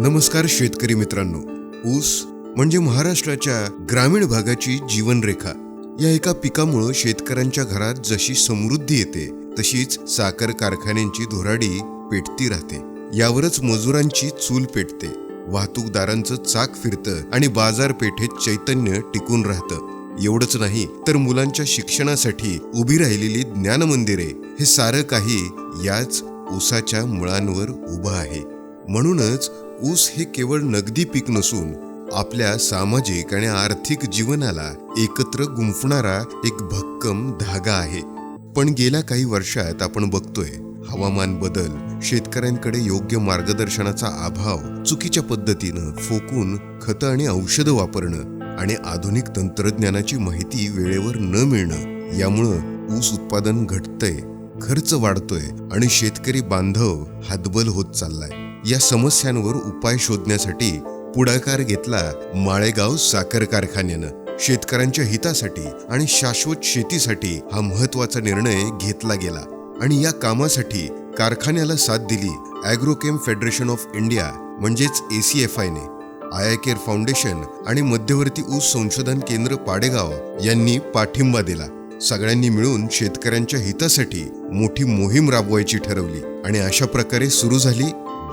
नमस्कार शेतकरी मित्रांनो. ऊस म्हणजे महाराष्ट्राच्या ग्रामीण भागाची जीवनरेखा. या एका पिकामुळं शेतकऱ्यांच्या घरात जशी समृद्धी येते तशीच साखर कारखान्यांची धुराडी पेटती राहते. यावरच मजुरांची चूल पेटते. वाहतूकदारांचं चाक फिरतं आणि बाजारपेठेत चैतन्य टिकून राहतं. एवढंच नाही तर मुलांच्या शिक्षणासाठी उभी राहिलेली ज्ञान मंदिरे हे सारं काही याच ऊसाच्या मुळांवर उभं आहे. म्हणूनच ऊस हे केवळ नगदी पीक नसून आपल्या सामाजिक आणि आर्थिक जीवनाला एकत्र गुंफणारा एक भक्कम धागा आहे. पण गेल्या काही वर्षात आपण बघतोय हवामान बदल शेतकऱ्यांकडे योग्य मार्गदर्शनाचा अभाव चुकीच्या पद्धतीनं फोकून खतं आणि औषधं वापरणं आणि आधुनिक तंत्रज्ञानाची माहिती वेळेवर न मिळणं यामुळं ऊस उत्पादन घटतंय खर्च वाढतोय आणि शेतकरी बांधव हातबल होत चाललाय. या समस्यांवर उपाय शोधण्यासाठी पुढाकार घेतला माळेगाव साखर कारखान्यानं. शेतकऱ्यांच्या हितासाठी आणि शाश्वत शेतीसाठी हा महत्त्वाचा निर्णय घेतला गेला. आणि या कामासाठी कारखान्याला साथ दिली अॅग्रोकेम फेडरेशन ऑफ इंडिया म्हणजेच एसीएफआयने आय केअर फाउंडेशन आणि मध्यवर्ती ऊस संशोधन केंद्र पाडेगाव यांनी पाठिंबा दिला. सगळ्यांनी मिळून शेतकऱ्यांच्या हितासाठी मोठी मोहीम राबवायची ठरवली. आणि अशा प्रकारे सुरू झाली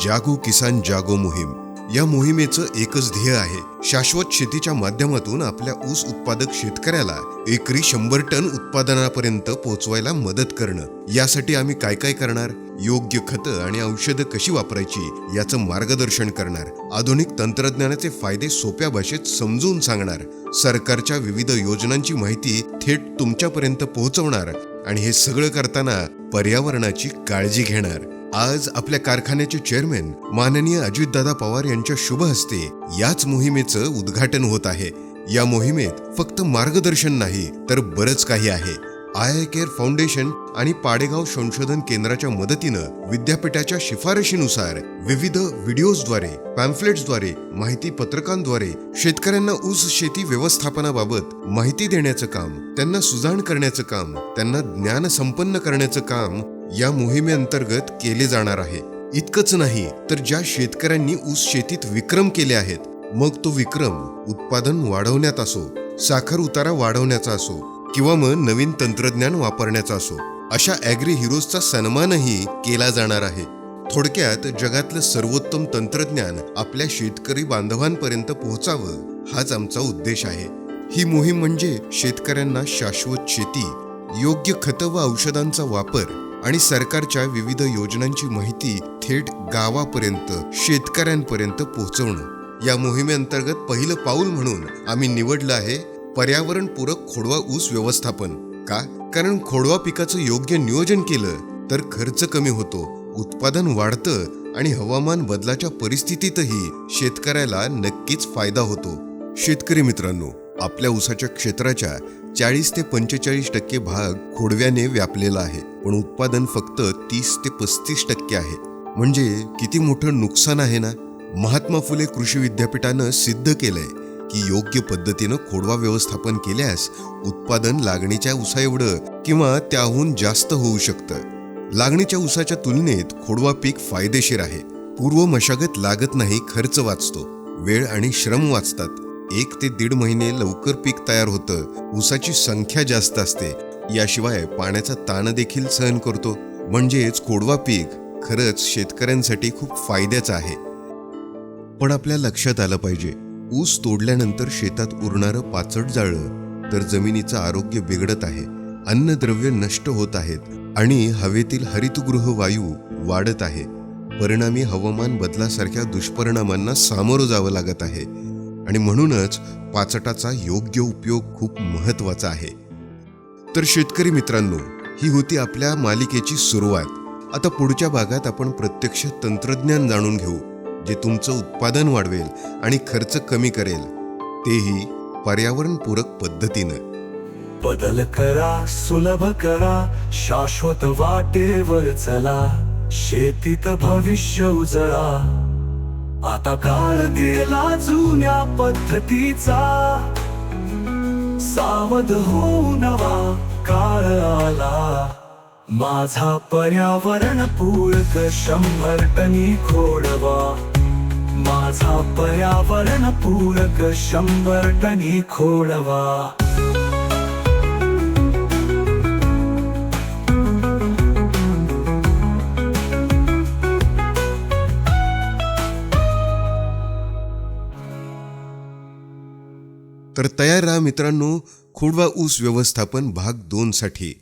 जागो किसान जागो मोहीम. या मोहिमेचं एकच ध्येय आहे. शाश्वत शेतीच्या माध्यमातून आपल्या ऊस उत्पादक शेतकऱ्याला एकरी शंभर टन उत्पादनापर्यंत पोहोचवायला मदत करणं. यासाठी आम्ही काय काय करणार? योग्य खतं आणि औषधं कशी वापरायची? याचं मार्गदर्शन करणार. आधुनिक तंत्रज्ञानाचे फायदे सोप्या भाषेत समजून सांगणार. सरकारच्या विविध योजनांची माहिती थेट तुमच्यापर्यंत पोहोचवणार आणि हे सगळं करताना पर्यावरणाची काळजी घेणार. आज आपल्या कारखान्याचे चेअरमॅन माननीय अजितदादा पवार यांच्या शुभ हस्ते याच मोहिमेचं उद्घाटन होत आहे. या मोहिमेत फक्त मार्गदर्शन नाही तर बरंच काही आहे. आय केअर फाउंडेशन आणि पाडेगाव संशोधन केंद्राच्या मदतीनं विद्यापीठाच्या शिफारशीनुसार विविध व्हिडिओजद्वारे पॅम्फलेट्सद्वारे माहिती पत्रकांद्वारे शेतकऱ्यांना ऊस शेती व्यवस्थापनाबाबत माहिती देण्याचं काम त्यांना सुजाण करण्याचं काम त्यांना ज्ञान संपन्न करण्याचं काम या मोहिमेअंतर्गत केले जाणार आहे. इतकंच नाही तर ज्या शेतकऱ्यांनी ऊस शेतीत विक्रम केले आहेत मग तो विक्रम उत्पादन वाढवण्यात असो साखर उतारा वाढवण्याचा असो किंवा मग नवीन तंत्रज्ञान वापरण्याचा असो अशा ॲग्री हिरोजचा सन्मानही केला जाणार आहे. थोडक्यात जगातलं सर्वोत्तम तंत्रज्ञान आपल्या शेतकरी बांधवांपर्यंत पोहोचावं हाच आमचा उद्देश आहे. ही मोहीम म्हणजे शेतकऱ्यांना शाश्वत शेती योग्य खतं व औषधांचा वापर आणि सरकारच्या विविध योजनांची माहिती थेट गावापर्यंत शेतकऱ्यांपर्यंत पोहोचवणं. या मोहिमेअंतर्गत पहिलं पाऊल म्हणून आम्ही निवडलं आहे पर्यावरणपूरक खोडवा ऊस व्यवस्थापन. का? कारण खोडवा पिकाचं योग्य नियोजन केलं तर खर्च कमी होतो उत्पादन वाढतं आणि हवामान बदलाच्या परिस्थितीतही शेतकऱ्याला नक्कीच फायदा होतो. शेतकरी मित्रांनो आपल्या ऊसाच्या क्षेत्राच्या चाळीस ते पंचेचाळीस टक्के भाग खोडव्याने व्यापलेला आहे पण उत्पादन फक्त तीस ते पस्तीस टक्के आहे. म्हणजे किती मोठं नुकसान आहे ना? महात्मा फुले कृषी विद्यापीठानं सिद्ध केलंय की योग्य पद्धतीनं खोडवा व्यवस्थापन केल्यास उत्पादन लागणीच्या उसा एवढं किंवा त्याहून जास्त होऊ शकतं. लागणीच्या ऊसाच्या तुलनेत खोडवा पीक फायदेशीर आहे. पूर्व मशागत लागत नाही खर्च वाचतो वेळ आणि श्रम वाचतात. एक ते दीड महिने लवकर पीक तयार होतं. ऊसाची संख्या जास्त असते. याशिवाय पाण्याचा ताण देखील सहन करतो. म्हणजेच कोडवा पीक खरंच शेतकऱ्यांसाठी खूप फायद्याचं आहे. पण आपल्या लक्षात आलं पाहिजे. ऊस तोडल्यानंतर शेतात उरणारं पाचट जाळं तर जमिनीचं आरोग्य बिघडत आहे. अन्नद्रव्य नष्ट होत आहेत आणि हवेतील हरितगृह वायू वाढत आहे. परिणामी हवामान बदलासारख्या दुष्परिणामांना सामोरं जावं लागत आहे. आणि म्हणूनच पाचटाचा योग्य उपयोग खूप महत्त्वाचा आहे. तर शेतकरी मित्रांनो ही होती आपल्या मालिकेची सुरुवात. आता पुढच्या भागात आपण प्रत्यक्ष तंत्रज्ञान जाणून घेऊ जे तुमचं उत्पादन वाढवेल आणि खर्च कमी करेल. तेही पर्यावरणपूरक पद्धतीनं. बदल करा सुलभ करा शाश्वत वाटेवर चला. शेतीत भविष्य उजळा. आता काळ गेला जुन्या पद्धतीचा. सावध हो नवा काळ आला. माझा पर्यावरण पूरक शंभर टनी खोडवा. माझा पर्यावरण पूरक शंभर टनी खोडवा. तर तयार राहा मित्रांनो खोडवा ऊस व्यवस्थापन भाग दोनसाठी.